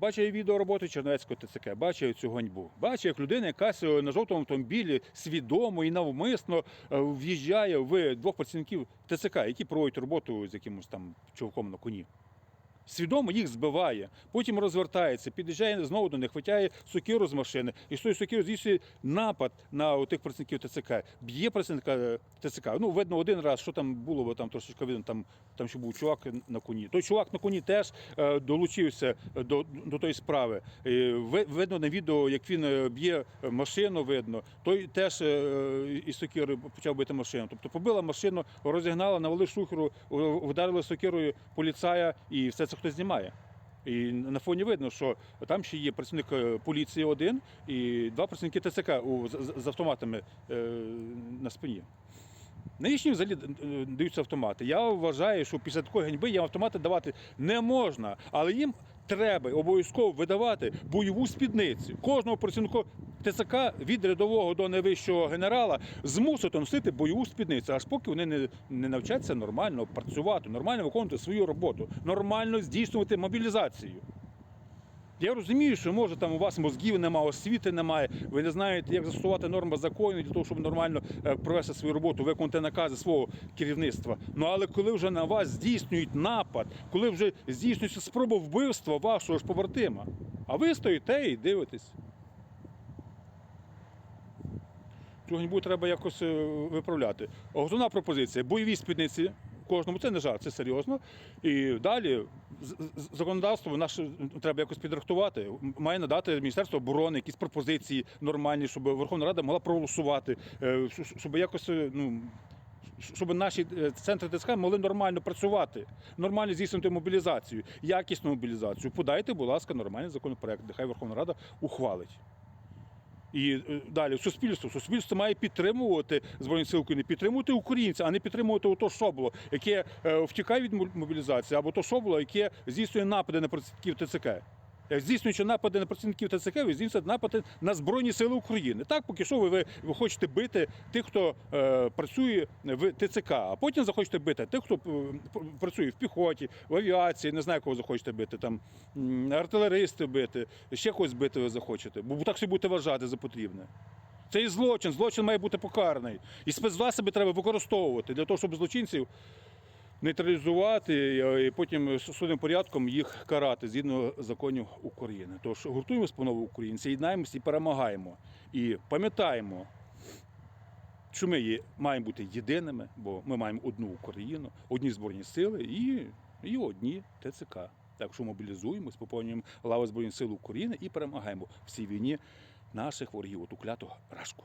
Бачив відео роботи Чернецького ТЦК, бачив цю ганьбу. Бачив, як людина якась на жовтому автомобілі свідомо і навмисно е, в'їжджає в двох працівників ТЦК, які проводять роботу з якимось там човком на коні. Свідомо їх збиває, потім розвертається, під'їжджає знову до них, витягає сокиру з машини і з тої сокиру здійснює напад на тих працівників ТЦК, б'є працівника е, ТЦК. Ну, видно, один раз, що там було, бо там трошечки видно, там, там ще був чувак на коні. Той чувак на коні теж е, долучився до, до тої справи. Видно на відео, як він е, б'є машину, видно. Той теж із сокири почав бити машину. Тобто побила машину, розігнала, навели шухеру, вдарили сокирою поліцая, і все це хтось знімає. І на фоні видно, що там ще є працівник е, поліції один і два працівники ТЦК з, автоматами е, на спині. Навіщо взагалі е, даються автомати? Я вважаю, що після такої ганьби їм автомати давати не можна, але їм треба обов'язково видавати бойову спідницю. Кожного працівника ТЦК від рядового до найвищого генерала змусити носити бойову спідницю, аж поки вони не, не навчаться нормально працювати, нормально виконувати свою роботу, нормально здійснювати мобілізацію. Я розумію, що може там у вас мозгів немає, освіти немає, ви не знаєте, як застосувати норми закону для того, щоб нормально е, провести свою роботу, виконати накази свого керівництва. Ну але коли вже на вас здійснюють напад, коли вже здійснюється спроба вбивства вашого ж побратима, а ви стоїте і дивитесь. Цю ганьбу треба якось е, виправляти. Головна пропозиція бойові спідниці кожному, це не жарт, це серйозно. І далі законодавство наше треба якось підрихтувати. Має надати Міністерство оборони якісь пропозиції нормальні, щоб Верховна Рада могла проголосувати, е, щоб якось. е, Ну, щоб наші центри ТСК могли нормально працювати, нормально здійснювати мобілізацію, якісну мобілізацію. Подайте, будь ласка, нормальний законопроект, нехай Верховна Рада ухвалить. І е, далі суспільство. Суспільство має підтримувати Збройні Сили України, підтримувати українця, а не підтримувати ото шобло, яке е, втікає від мо- мобілізації, або то шобло, яке здійснює напади на працівників ТЦК. Е, Здійснюючи напади на працівників ТЦК, ви здійснюєте напади на Збройні Сили України. Так, поки що ви, ви, хочете бити тих, хто е, працює в ТЦК, а потім захочете бити тих, хто е, працює в піхоті, в авіації, не знаю, кого захочете бити, там артилеристи бити, ще когось бити ви захочете, бо так собі будете вважати за потрібне. Це і злочин, злочин має бути покараний. І спецзасоби треба використовувати для того, щоб злочинців нейтралізувати е, і потім судним порядком їх карати згідно законів України. Тож гуртуємося панове українці, єднаємося і перемагаємо. І пам'ятаємо, що ми маємо бути єдиними, бо ми маємо одну Україну, одні збройні сили і, і одні ТЦК. Так що мобілізуємось, поповнюємо лави Збройних сил України і перемагаємо в цій війні наших ворогів, оту кляту рашку.